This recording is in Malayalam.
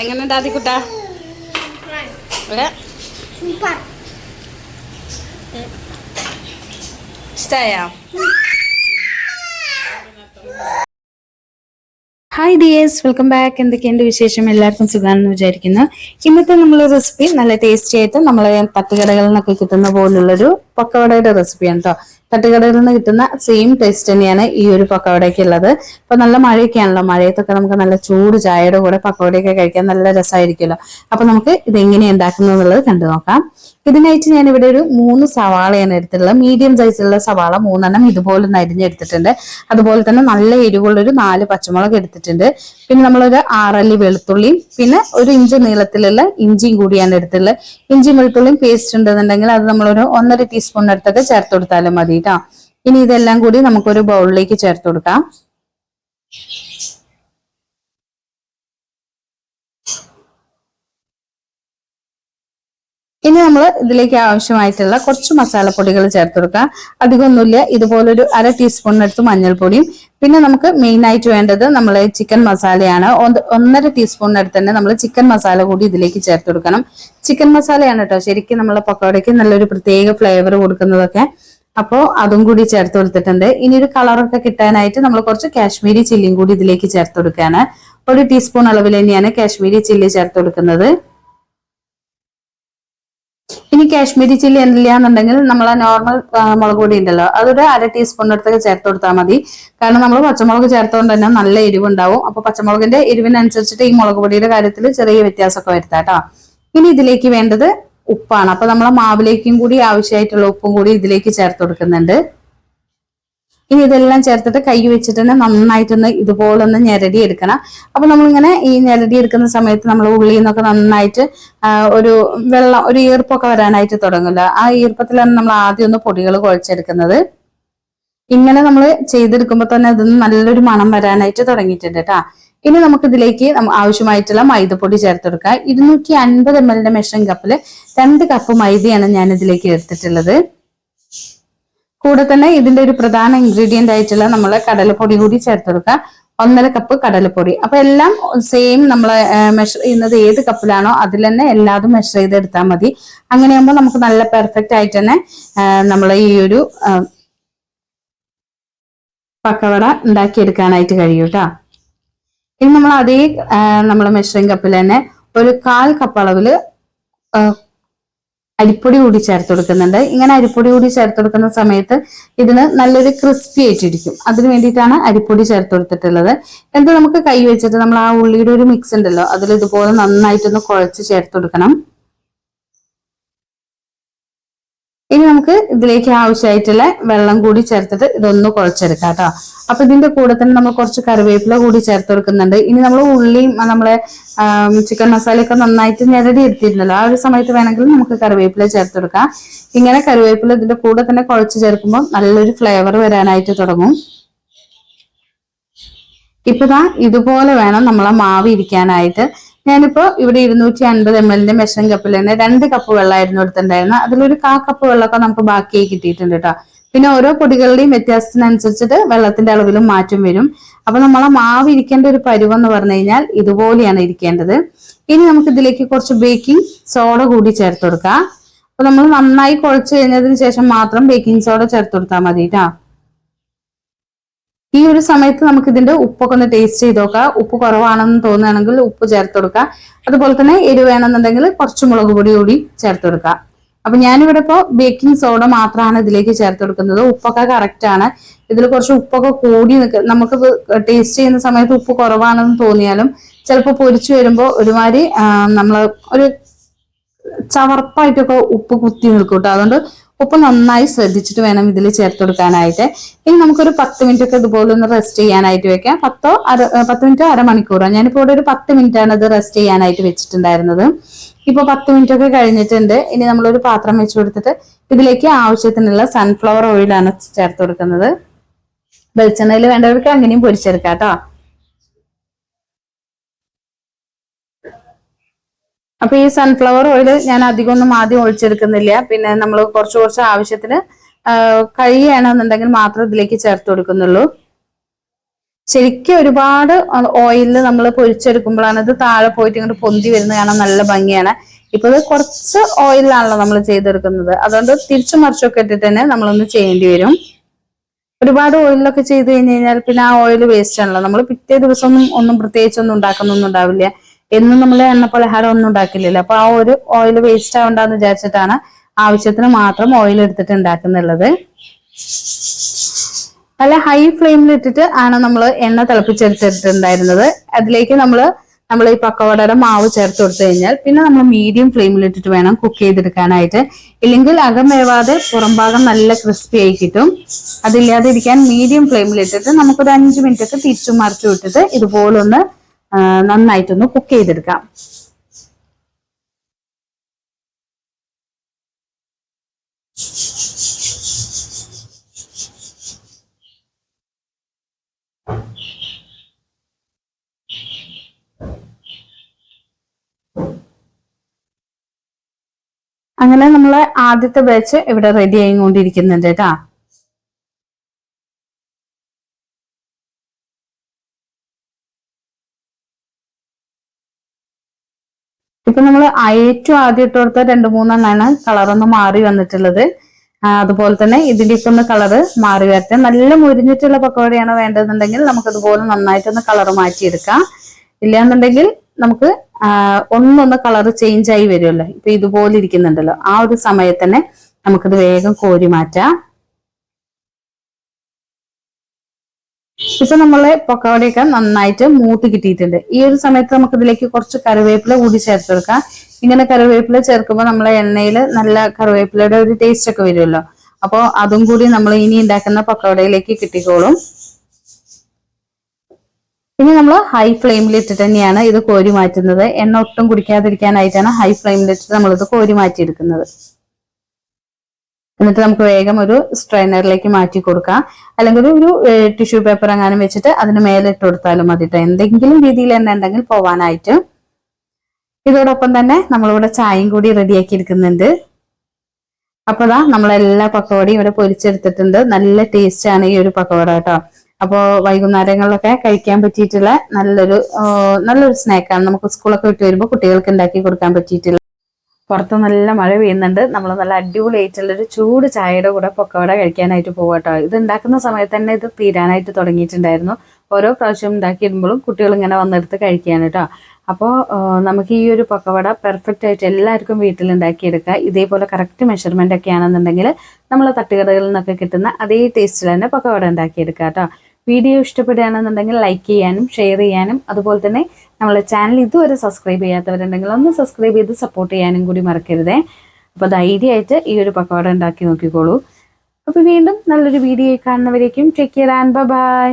എങ്ങനെയുണ്ട് ആദ്യക്കുട്ട ഇഷ്ടായോ? ഹായ് ഡിയേഴ്സ് വെൽക്കം ബാക്ക് എന്തൊക്കെയുണ്ട് വിശേഷം? എല്ലാവർക്കും സുഖമാണെന്ന് വിചാരിക്കുന്നു. ഇന്നത്തെ നമ്മളെ റെസിപ്പി നല്ല ടേസ്റ്റി ആയിട്ട് നമ്മളെ തട്ടുകടകളിൽ നിന്നൊക്കെ കിട്ടുന്ന പോലുള്ളൊരു പക്കവടയുടെ റെസിപ്പിയാണ് കേട്ടോ തട്ടുകടയിൽ നിന്ന് കിട്ടുന്ന സെയിം ടേസ്റ്റ് തന്നെയാണ് ഈ ഒരു പക്കവടയ്ക്ക് ഉള്ളത്. ഇപ്പൊ നല്ല മഴയൊക്കെയാണല്ലോ മഴയത്തൊക്കെ നമുക്ക് നല്ല ചൂട് ചായയുടെ കൂടെ പക്കവടയൊക്കെ കഴിക്കാൻ നല്ല രസമായിരിക്കുമല്ലോ അപ്പൊ നമുക്ക് ഇത് എങ്ങനെയാണ് ഉണ്ടാക്കുന്നത് എന്നുള്ളത് കണ്ടു നോക്കാം. ഇതിനായിട്ട് ഞാൻ ഇവിടെ ഒരു മൂന്ന് സവാളയാണ് എടുത്തിട്ടുള്ളത്. മീഡിയം സൈസിലുള്ള സവാള മൂന്നെണ്ണം ഇതുപോലെ ഒന്ന് അരിഞ്ഞെടുത്തിട്ടുണ്ട്. അതുപോലെ തന്നെ നല്ല എരിവുള്ള ഒരു നാല് പച്ചമുളക് എടുത്തിട്ടുണ്ട്. പിന്നെ നമ്മളൊരു ആറല്ലി വെളുത്തുള്ളിയും പിന്നെ ഒരു ഇഞ്ച് നീളത്തിലുള്ള ഇഞ്ചിയും കൂടിയാണ് എടുത്തിട്ടുള്ളത്. ഇഞ്ചിയും വെളുത്തുള്ളിയും പേസ്റ്റ് ഉണ്ടെന്നുണ്ടെങ്കിൽ അത് നമ്മളൊരു ഒന്നര ടീസ്പൂൺ അടുത്തൊക്കെ ചേർത്ത് കൊടുത്താലും മതി കേട്ടോ ഇനി ഇതെല്ലാം കൂടി നമുക്കൊരു ബൗളിലേക്ക് ചേർത്ത് കൊടുക്കാം ഇനി നമ്മൾ ഇതിലേക്ക് ആവശ്യമായിട്ടുള്ള കുറച്ച് മസാലപ്പൊടികൾ ചേർത്ത് കൊടുക്കുക. അധികമൊന്നുമില്ല. ഇതുപോലൊരു അര ടീസ്പൂണിനടുത്ത് മഞ്ഞൾപ്പൊടിയും പിന്നെ നമുക്ക് മെയിൻ ആയിട്ട് വേണ്ടത് നമ്മൾ ചിക്കൻ മസാലയാണ് ഒന്ന്- ഒന്നര ടീസ്പൂണിനടുത്ത് തന്നെ നമ്മൾ ചിക്കൻ മസാല കൂടി ഇതിലേക്ക് ചേർത്ത് കൊടുക്കണം. ചിക്കൻ മസാലയാണ് കേട്ടോ ശരിക്കും നമ്മളെ പക്കോടയ്ക്ക് നല്ലൊരു പ്രത്യേക ഫ്ലേവർ കൊടുക്കുന്നതൊക്കെ. അപ്പോൾ അതും കൂടി ചേർത്ത് കൊടുത്തിട്ടുണ്ട്. ഇനി ഒരു കളറൊക്കെ കിട്ടാനായിട്ട് നമ്മൾ കുറച്ച് കാശ്മീരി ചില്ലിയും കൂടി ഇതിലേക്ക് ചേർത്ത് കൊടുക്കുകയാണ്. ഒരു ടീസ്പൂൺ അളവിൽ തന്നെയാണ് കാശ്മീരി ചില്ലി ചേർത്ത് കൊടുക്കുന്നത്. ഇനി കാശ്മീരി ചില്ലി എന്തില്ല എന്നുണ്ടെങ്കിൽ നമ്മളെ നോർമൽ മുളക് പൊടി ഉണ്ടല്ലോ അതൊരു അര ടീസ്പൂൺ അടുത്തൊക്കെ ചേർത്ത് കൊടുത്താൽ മതി. കാരണം നമ്മൾ പച്ചമുളക് ചേർത്തുകൊണ്ട് തന്നെ നല്ല എരിവുണ്ടാവും. അപ്പൊ പച്ചമുളകിന്റെ എരിവിനനുസരിച്ചിട്ട് ഈ മുളക് പൊടിയുടെ കാര്യത്തിൽ ചെറിയ വ്യത്യാസമൊക്കെ വരുത്താം കേട്ടോ. ഇനി ഇതിലേക്ക് വേണ്ടത് ഉപ്പാണ്. അപ്പൊ നമ്മളെ മാവിലേക്കും കൂടി ആവശ്യമായിട്ടുള്ള ഉപ്പും കൂടി ഇതിലേക്ക് ചേർത്ത് കൊടുക്കുന്നുണ്ട്. ഇനി ഇതെല്ലാം ചേർത്തിട്ട് കൈ വെച്ചിട്ട് തന്നെ നന്നായിട്ടൊന്ന് ഇതുപോലെ ഒന്ന് ഞെരടി എടുക്കണം അപ്പൊ നമ്മളിങ്ങനെ ഈ ഞെരടി എടുക്കുന്ന സമയത്ത് നമ്മൾ ഉള്ളിൽ നിന്നൊക്കെ നന്നായിട്ട് ഒരു വെള്ളം ഒരു ഈർപ്പൊക്കെ വരാനായിട്ട് തുടങ്ങില്ല ആ ഈർപ്പത്തിലാണ് നമ്മൾ ആദ്യം ഒന്ന് പൊടികൾ കുഴച്ചെടുക്കുന്നത്. ഇങ്ങനെ നമ്മൾ ചെയ്തെടുക്കുമ്പോൾ തന്നെ അതിന് നല്ലൊരു മണം വരാനായിട്ട് തുടങ്ങിയിട്ടുണ്ട് കേട്ടാ. ഇനി നമുക്ക് ഇതിലേക്ക് ആവശ്യമായിട്ടുള്ള മൈദപ്പൊടി ചേർത്ത് കൊടുക്കുക ഇരുന്നൂറ്റി അൻപത് എം എല്ലിന്റെ മെഷറിംഗ് കപ്പിൽ രണ്ട് കപ്പ് മൈദയാണ് ഞാൻ ഇതിലേക്ക് എടുത്തിട്ടുള്ളത്. കൂടെ തന്നെ ഇതിന്റെ ഒരു പ്രധാന ഇൻഗ്രീഡിയന്റ് ആയിട്ടുള്ള നമ്മളെ കടലപ്പൊടി കൂടി ചേർത്ത് കൊടുക്കുക ഒന്നര കപ്പ് കടലപ്പൊടി. അപ്പൊ എല്ലാം സെയിം നമ്മൾ മെഷർ ചെയ്യുന്നത് ഏത് കപ്പിലാണോ അതിൽ തന്നെ എല്ലാതും മെഷർ ചെയ്തെടുത്താൽ മതി. അങ്ങനെയാകുമ്പോൾ നമുക്ക് നല്ല പെർഫെക്റ്റ് ആയിട്ട് തന്നെ നമ്മൾ ഈ ഒരു പക്കവട ഉണ്ടാക്കിയെടുക്കാനായിട്ട് കഴിയും കേട്ടോ ഇനി നമ്മൾ അതേ നമ്മൾ മെഷറിംഗ് കപ്പിൽ തന്നെ ഒരു കാൽ കപ്പ് അളവിൽ ആ, അരിപ്പൊടി കൂടി ചേർത്ത് കൊടുക്കുന്നുണ്ട്. ഇങ്ങനെ അരിപ്പൊടി കൂടി ചേർത്ത് കൊടുക്കുന്ന സമയത്ത് ഇതിന് നല്ലൊരു ക്രിസ്പി ആയിട്ടിരിക്കും. അതിന് വേണ്ടിയിട്ടാണ് അരിപ്പൊടി ചേർത്ത് കൊടുത്തിട്ടുള്ളത്. എന്നിട്ട് നമുക്ക് കൈ വെച്ചിട്ട് നമ്മൾ ആ ഉള്ളിയുടെ ഒരു മിക്സ് ഉണ്ടല്ലോ അതിൽ ഇതുപോലെ നന്നായിട്ടൊന്ന് കുഴച്ച് ചേർത്ത് കൊടുക്കണം. ഇനി നമുക്ക് ഇതിലേക്ക് ആവശ്യമായിട്ടുള്ള വെള്ളം കൂടി ചേർത്തിട്ട് ഇതൊന്ന് കുഴച്ചെടുക്കാം കേട്ടോ. അപ്പൊ ഇതിന്റെ കൂടെ തന്നെ നമ്മൾ കുറച്ച് കറിവേപ്പില കൂടി ചേർത്ത് കൊടുക്കുന്നുണ്ട്. ഇനി നമ്മൾ ഉള്ളിയും നമ്മളെ ചിക്കൻ മസാലയൊക്കെ നന്നായിട്ട് ഞെരടി എടുത്തിരുന്നല്ലോ. ആ ഒരു സമയത്ത് വേണമെങ്കിൽ നമുക്ക് കറിവേപ്പില ചേർത്ത് കൊടുക്കാം. ഇങ്ങനെ കറിവേപ്പില ഇതിന്റെ കൂടെ തന്നെ കുഴച്ച് ചേർക്കുമ്പോൾ നല്ലൊരു ഫ്ലേവർ വരാനായിട്ട് തുടങ്ങും. ഇപ്പൊ ഇതാ ഇതുപോലെ വേണം നമ്മളെ മാവ് ഇരിക്കാനായിട്ട്. ഞാനിപ്പോ ഇവിടെ ഇരുന്നൂറ്റി അൻപത് എം എല്ലിന്റെ മെഷറിംഗ് കപ്പിൽ തന്നെ രണ്ട് കപ്പ് വെള്ളമായിരുന്നു എടുത്തിട്ടുണ്ടായിരുന്നത്. അതിലൊരു കാ കപ്പ് വെള്ളമൊക്കെ നമുക്ക് ബാക്കിയായി കിട്ടിയിട്ടുണ്ട് കേട്ടോ പിന്നെ ഓരോ പൊടികളുടെയും വ്യത്യാസത്തിനനുസരിച്ചിട്ട് വെള്ളത്തിന്റെ അളവിലും മാറ്റം വരും. അപ്പൊ നമ്മളെ മാവ് ഇരിക്കേണ്ട ഒരു പരുവം എന്ന് പറഞ്ഞു കഴിഞ്ഞാൽ ഇതുപോലെയാണ് ഇരിക്കേണ്ടത്. ഇനി നമുക്ക് ഇതിലേക്ക് കുറച്ച് ബേക്കിംഗ് സോഡ കൂടി ചേർത്ത് കൊടുക്കാം. അപ്പൊ നമ്മൾ നന്നായി കുഴച്ച് കഴിഞ്ഞതിന് ശേഷം മാത്രം ബേക്കിംഗ് സോഡ ചേർത്ത് കൊടുത്താൽ മതി കേട്ടോ ഈ ഒരു സമയത്ത് നമുക്ക് ഇതിന്റെ ഉപ്പൊക്കെ ഒന്ന് ടേസ്റ്റ് ചെയ്ത് നോക്കാം. ഉപ്പ് കുറവാണെന്ന് തോന്നുകയാണെങ്കിൽ ഉപ്പ് ചേർത്ത് കൊടുക്കുക അതുപോലെ തന്നെ എരിവ് വേണമെന്നുണ്ടെങ്കിൽ കുറച്ച് മുളക് പൊടി കൂടി ചേർത്ത് കൊടുക്കുക അപ്പൊ ഞാനിവിടെ ഇപ്പോ ബേക്കിംഗ് സോഡ മാത്രമാണ് ഇതിലേക്ക് ചേർത്ത് കൊടുക്കുന്നത്. ഉപ്പൊക്കെ കറക്റ്റ് ആണ്. ഇതിൽ കുറച്ച് ഉപ്പൊക്കെ കൂടി നിൽക്കുക നമുക്ക് ടേസ്റ്റ് ചെയ്യുന്ന സമയത്ത് ഉപ്പ് കുറവാണെന്ന് തോന്നിയാലും ചിലപ്പോൾ പൊരിച്ചു വരുമ്പോൾ ഒരുമാതിരി നമ്മൾ ഒരു ചവർപ്പായിട്ടൊക്കെ ഉപ്പ് കുത്തി നിൽക്കും കേട്ടോ. അതുകൊണ്ട് ഉപ്പ് നന്നായി ശ്രദ്ധിച്ചിട്ട് വേണം ഇതിൽ ചേർത്ത് കൊടുക്കാനായിട്ട്. ഇനി നമുക്കൊരു പത്ത് മിനിറ്റ് ഒക്കെ ഇതുപോലെ ഒന്ന് റെസ്റ്റ് ചെയ്യാനായിട്ട് വെക്കാം. പത്തോ അര പത്ത് മിനിറ്റോ അരമണിക്കൂറോ. ഞാനിപ്പോൾ ഇവിടെ ഒരു പത്ത് മിനിറ്റ് ആണ് ഇത് റെസ്റ്റ് ചെയ്യാനായിട്ട് വെച്ചിട്ടുണ്ടായിരുന്നത്. ഇപ്പോൾ പത്ത് മിനിറ്റ് ഒക്കെ കഴിഞ്ഞിട്ടുണ്ട്. ഇനി നമ്മളൊരു പാത്രം വെച്ച് കൊടുത്തിട്ട് ഇതിലേക്ക് ആവശ്യത്തിനുള്ള സൺഫ്ലവർ ഓയിലാണ് ചേർത്ത് കൊടുക്കുന്നത്. വെളിച്ചെണ്ണയിൽ വേണ്ടവർക്ക് അങ്ങനെയും പൊരിച്ചെടുക്കാം കേട്ടോ. അപ്പൊ ഈ സൺഫ്ലവർ ഓയിൽ ഞാൻ അധികം ഒന്നും ആദ്യം ഒഴിച്ചെടുക്കുന്നില്ല. പിന്നെ നമ്മൾ കുറച്ച് കുറച്ച് ആവശ്യത്തിന് കഴിയുകയാണെന്നുണ്ടെങ്കിൽ മാത്രം ഇതിലേക്ക് ചേർത്ത് കൊടുക്കുന്നുള്ളൂ. ശരിക്കും ഒരുപാട് ഓയിലിൽ നമ്മൾ പൊരിച്ചെടുക്കുമ്പോഴാണ് ഇത് താഴെ പോയിട്ട് ഇങ്ങോട്ട് പൊന്തി വരുന്നത് കാണാൻ നല്ല ഭംഗിയാണ്. ഇപ്പൊ ഇത് കുറച്ച് ഓയിലാണല്ലോ നമ്മൾ ചെയ്തെടുക്കുന്നത്. അതുകൊണ്ട് തിരിച്ചു മറിച്ചൊക്കെ ഇട്ടിട്ട് തന്നെ നമ്മളൊന്ന് ചെയ്യേണ്ടി വരും. ഒരുപാട് ഓയിലൊക്കെ ചെയ്ത് കഴിഞ്ഞ് കഴിഞ്ഞാൽ പിന്നെ ആ ഓയിൽ വേസ്റ്റ് ആണല്ലോ. നമ്മൾ പിറ്റേ ദിവസം ഒന്നും ഒന്നും പ്രത്യേകിച്ച് ഒന്നും ഉണ്ടാക്കുന്നൊന്നും ഉണ്ടാവില്ല. എന്നും നമ്മൾ എണ്ണ പലഹാരം ഒന്നും ഉണ്ടാക്കില്ലല്ലോ. അപ്പൊ ആ ഒരു ഓയിൽ വേസ്റ്റ് ആവണ്ടെന്ന് വിചാരിച്ചിട്ടാണ് ആവശ്യത്തിന് മാത്രം ഓയിൽ എടുത്തിട്ട് ഉണ്ടാക്കുന്നുള്ളത്. നല്ല ഹൈ ഫ്ലെയിമിൽ ഇട്ടിട്ട് ആണ് നമ്മൾ എണ്ണ തിളപ്പിച്ചെടുത്തിട്ടുണ്ടായിരുന്നത്. അതിലേക്ക് നമ്മൾ നമ്മൾ ഈ പക്കവടയുടെ മാവ് ചേർത്ത് കൊടുത്തു കഴിഞ്ഞാൽ പിന്നെ നമ്മൾ മീഡിയം ഫ്ലെയിമിൽ ഇട്ടിട്ട് വേണം കുക്ക് ചെയ്തെടുക്കാനായിട്ട്. ഇല്ലെങ്കിൽ അകം വേവാതെ പുറം ഭാഗം നല്ല ക്രിസ്പി ആയി കിട്ടും. അതില്ലാതെ ഇരിക്കാൻ മീഡിയം ഫ്ലെയിമിൽ ഇട്ടിട്ട് നമുക്കൊരു അഞ്ച് മിനിറ്റ് ഒക്കെ തിരിച്ചു മറിച്ചു വിട്ടിട്ട് ഇതുപോലൊന്ന് നന്നായിട്ടൊന്ന് കുക്ക് ചെയ്തെടുക്കാം. അങ്ങനെ നമ്മൾ ആദ്യത്തെ ബാച്ച് ഇവിടെ റെഡി ആയിക്കൊണ്ടിരിക്കുന്നുണ്ട് കേട്ടാ. ഇപ്പൊ നമ്മൾ ഏറ്റവും ആദ്യം ഇട്ട് കൊടുത്ത രണ്ട് മൂന്നെണ്ണാണ് കളറൊന്ന് മാറി വന്നിട്ടുള്ളത്. അതുപോലെ തന്നെ ഇതിന്റെ ഒക്കെ ഒന്ന് കളറ് മാറി വരട്ടെ. നല്ല മുരിഞ്ഞിട്ടുള്ള പക്കോടയാണ് വേണ്ടതെന്നുണ്ടെങ്കിൽ നമുക്ക് അതുപോലെ നന്നായിട്ടൊന്ന് കളർ മാറ്റിയെടുക്കാം. ഇല്ലാന്നുണ്ടെങ്കിൽ നമുക്ക് ഒന്നൊന്ന് കളർ ചേഞ്ച് ആയി വരുമല്ലോ. ഇപ്പൊ ഇതുപോലെ ഇരിക്കുന്നുണ്ടല്ലോ. ആ ഒരു സമയത്ത് തന്നെ നമുക്കിത് വേഗം കോരി മാറ്റാം. ഇപ്പൊ നമ്മളെ പൊക്കവടയൊക്കെ നന്നായിട്ട് മൂത്ത് കിട്ടിയിട്ടുണ്ട്. ഈ ഒരു സമയത്ത് നമുക്ക് ഇതിലേക്ക് കുറച്ച് കറിവേപ്പില കൂടി ചേർത്ത് കൊടുക്കാം. ഇങ്ങനെ കറിവേപ്പില ചേർക്കുമ്പോൾ നമ്മളെ എണ്ണയിൽ നല്ല കറിവേപ്പിലയുടെ ഒരു ടേസ്റ്റ് ഒക്കെ വരുമല്ലോ. അപ്പോൾ അതും കൂടി നമ്മൾ ഇനി ഉണ്ടാക്കുന്ന പക്കവടയിലേക്ക് കിട്ടിക്കോളും. ഇനി നമ്മൾ ഹൈ ഫ്ലെയിമിൽ ഇട്ടിട്ട് തന്നെയാണ് ഇത് കോരി മാറ്റുന്നത്. എണ്ണ ഒട്ടും കുടിക്കാതിരിക്കാനായിട്ടാണ് ഹൈ ഫ്ലെയിമിൽ ഇട്ടിട്ട് നമ്മളിത് കോരി മാറ്റിയെടുക്കുന്നത്. എന്നിട്ട് നമുക്ക് വേഗം ഒരു സ്ട്രെയിനറിലേക്ക് മാറ്റി കൊടുക്കാം. അല്ലെങ്കിൽ ഒരു ടിഷ്യൂ പേപ്പർ അങ്ങനെ വെച്ചിട്ട് അതിന് മേലെ ഇട്ട് കൊടുത്താലും മതി ട്ടോ. എന്തെങ്കിലും രീതിയിൽ തന്നെ ഉണ്ടെങ്കിൽ പോവാനായിട്ട്. ഇതോടൊപ്പം തന്നെ നമ്മളിവിടെ ചായയും കൂടി റെഡിയാക്കി എടുക്കുന്നുണ്ട്. അപ്പൊ നമ്മളെല്ലാ പക്കവടയും ഇവിടെ പൊരിച്ചെടുത്തിട്ടുണ്ട്. നല്ല ടേസ്റ്റ് ആണ് ഈ ഒരു പക്കവട കേട്ടോ അപ്പോൾ വൈകുന്നേരങ്ങളിലൊക്കെ കഴിക്കാൻ പറ്റിയിട്ടുള്ള നല്ലൊരു നല്ലൊരു സ്നാക്കാണ് നമുക്ക് സ്കൂളൊക്കെ വിട്ട് വരുമ്പോൾ കുട്ടികൾക്ക് ഉണ്ടാക്കി കൊടുക്കാൻ പറ്റിയിട്ടുള്ള പുറത്ത് നല്ല മഴ പെയ്യുന്നുണ്ട്. നമ്മൾ നല്ല അടിപൊളിയായിട്ടുള്ളൊരു ചൂട് ചായയുടെ കൂടെ പൊക്കവട കഴിക്കാനായിട്ട് പോകട്ടോ ഇത് ഉണ്ടാക്കുന്ന സമയത്ത് തന്നെ ഇത് തീരാനായിട്ട് തുടങ്ങിയിട്ടുണ്ടായിരുന്നു. ഓരോ പ്രാവശ്യം ഉണ്ടാക്കിയിടുമ്പോഴും കുട്ടികൾ ഇങ്ങനെ വന്നെടുത്ത് കഴിക്കുകയാണ് കേട്ടോ അപ്പോൾ നമുക്ക് ഈ ഒരു പൊക്കവട പെർഫെക്റ്റ് ആയിട്ട് എല്ലാവർക്കും വീട്ടിൽ ഉണ്ടാക്കിയെടുക്കുക ഇതേപോലെ കറക്റ്റ് മെഷർമെന്റ് ഒക്കെ ആണെന്നുണ്ടെങ്കിൽ നമ്മൾ തട്ടുകടകളിൽ നിന്നൊക്കെ കിട്ടുന്ന അതേ ടേസ്റ്റിൽ തന്നെ പൊക്കവട ഉണ്ടാക്കിയെടുക്കുക കേട്ടോ വീഡിയോ ഇഷ്ടപ്പെടുകയാണെന്നുണ്ടെങ്കിൽ ലൈക്ക് ചെയ്യാനും ഷെയർ ചെയ്യാനും അതുപോലെ തന്നെ നമ്മളെ ചാനൽ ഇതുവരെ സബ്സ്ക്രൈബ് ചെയ്യാത്തവരുണ്ടെങ്കിൽ ഒന്ന് സബ്സ്ക്രൈബ് ചെയ്ത് സപ്പോർട്ട് ചെയ്യാനും കൂടി മറക്കരുതേ. അപ്പോൾ ധൈര്യമായിട്ട് ഈ ഒരു പക്കോട ഉണ്ടാക്കി നോക്കിക്കോളൂ. അപ്പോൾ വീണ്ടും നല്ലൊരു വീഡിയോ കാണുന്നവരേക്കും ടേക്ക് കെയർ ആൻഡ് ബൈ